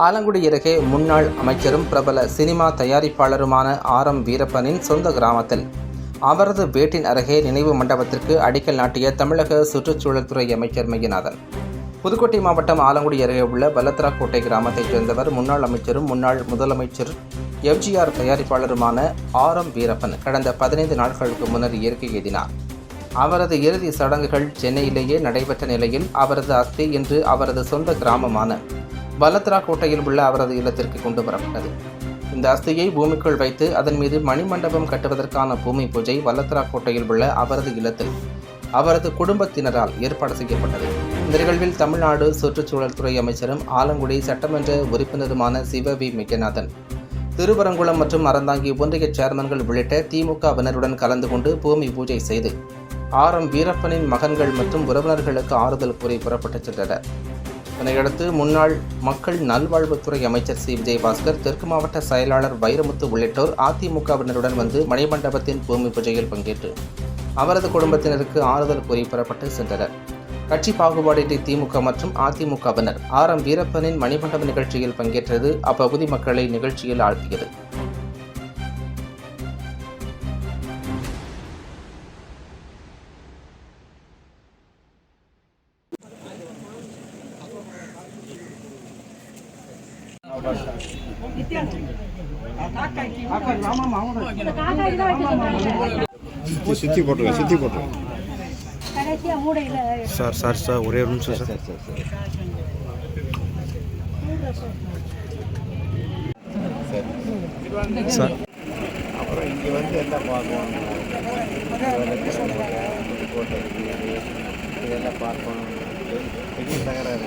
ஆலங்குடி அருகே முன்னாள் அமைச்சரும் பிரபல சினிமா தயாரிப்பாளருமான ஆர் எம் வீரப்பனின் சொந்த கிராமத்தில் அவரது வீட்டின் அருகே நினைவு மண்டபத்திற்கு அடிக்கல் நாட்டிய தமிழக சுற்றுச்சூழல் துறை அமைச்சர் மையநாதன். புதுக்கோட்டை மாவட்டம் ஆலங்குடி அருகே உள்ள பலத்ராக்கோட்டை கிராமத்தைச் சேர்ந்தவர் முன்னாள் அமைச்சரும் முன்னாள் முதலமைச்சர் எம்ஜிஆர் தயாரிப்பாளருமான ஆர் எம் வீரப்பன் கடந்த பதினைந்து நாட்களுக்கு முன்னர் இயற்கை எதினார் அவரது இறுதி சடங்குகள் சென்னையிலேயே நடைபெற்ற நிலையில் அவரது அஸ்தி இன்று அவரது சொந்த கிராமமான பலத்ரா கோட்டையில் உள்ள அவரது இல்லத்திற்கு கொண்டு வரப்பட்டது. இந்த அஸ்தியை பூமிக்குள் வைத்து அதன் மீது மணிமண்டபம் கட்டுவதற்கான பூமி பூஜை வல்லத்ரா கோட்டையில் உள்ள அவரது இல்லத்தில் அவரது குடும்பத்தினரால் ஏற்பாடு செய்யப்பட்டது. இந்த நிகழ்வில் தமிழ்நாடு சுற்றுச்சூழல் துறை அமைச்சரும் ஆலங்குடி சட்டமன்ற உறுப்பினருமான சிவ வி மெக்கநாதன் திருவரங்குளம் மற்றும் அறந்தாங்கி ஒன்றிய சேர்மன்கள் உள்ளிட்ட திமுகவினருடன் கலந்து கொண்டு பூமி பூஜை செய்து ஆர் எம் வீரப்பனின் மகன்கள் மற்றும் உறவினர்களுக்கு ஆறுதல் கூறி புறப்பட்டுச் சென்றனர். இதனையடுத்து முன்னாள் மக்கள் நல்வாழ்வுத்துறை அமைச்சர் சி. விஜயபாஸ்கர் தெற்கு மாவட்ட செயலாளர் வைரமுத்து உள்ளிட்டோர் அதிமுகவினருடன் வந்து மணிமண்டபத்தின் பூமி பூஜையில் பங்கேற்று அவரது குடும்பத்தினருக்கு ஆறுதல் கூறி புறப்பட்டு சென்றனர். கட்சி பாகுபாடின்றி திமுக மற்றும் அதிமுகவினர் ஆர். எம். வீரப்பனின் மணிமண்டப நிகழ்ச்சியில் பங்கேற்றது அப்பகுதி மக்களை நிகழ்ச்சியில் ஆழ்த்தியது. சுற்றி போட்டுருங்க சுற்றி போட்டுருங்க சார் சார் சார் ஒரே ஒரு நிமிஷம் சார். சார். அப்புறம் இங்கே வந்து என்ன பார்க்கணும்? இதெல்லாம் பார்க்கணும்? பெரிய தகராறு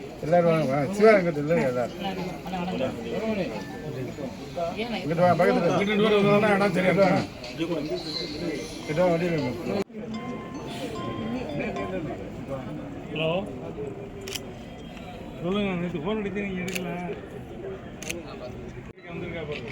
எல்லாரும் வாங்க கட்டு இல்லை எல்லாரும். இங்கிட்டு வாங்க பக்கத்தில். வீட்டு வரலாம் இடம் தெரியாது வாங்க கிட்ட வாங்க வண்டியில் ஹலோ? சொல்லுங்க நேற்று ஃபோன் அடிச்சு நீங்கள் எடுக்கல வந்திருக்கா பாருங்க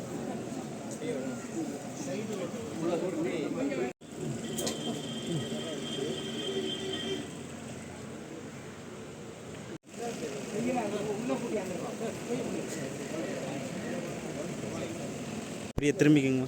அப்படியே திரும்பிக்கங்க.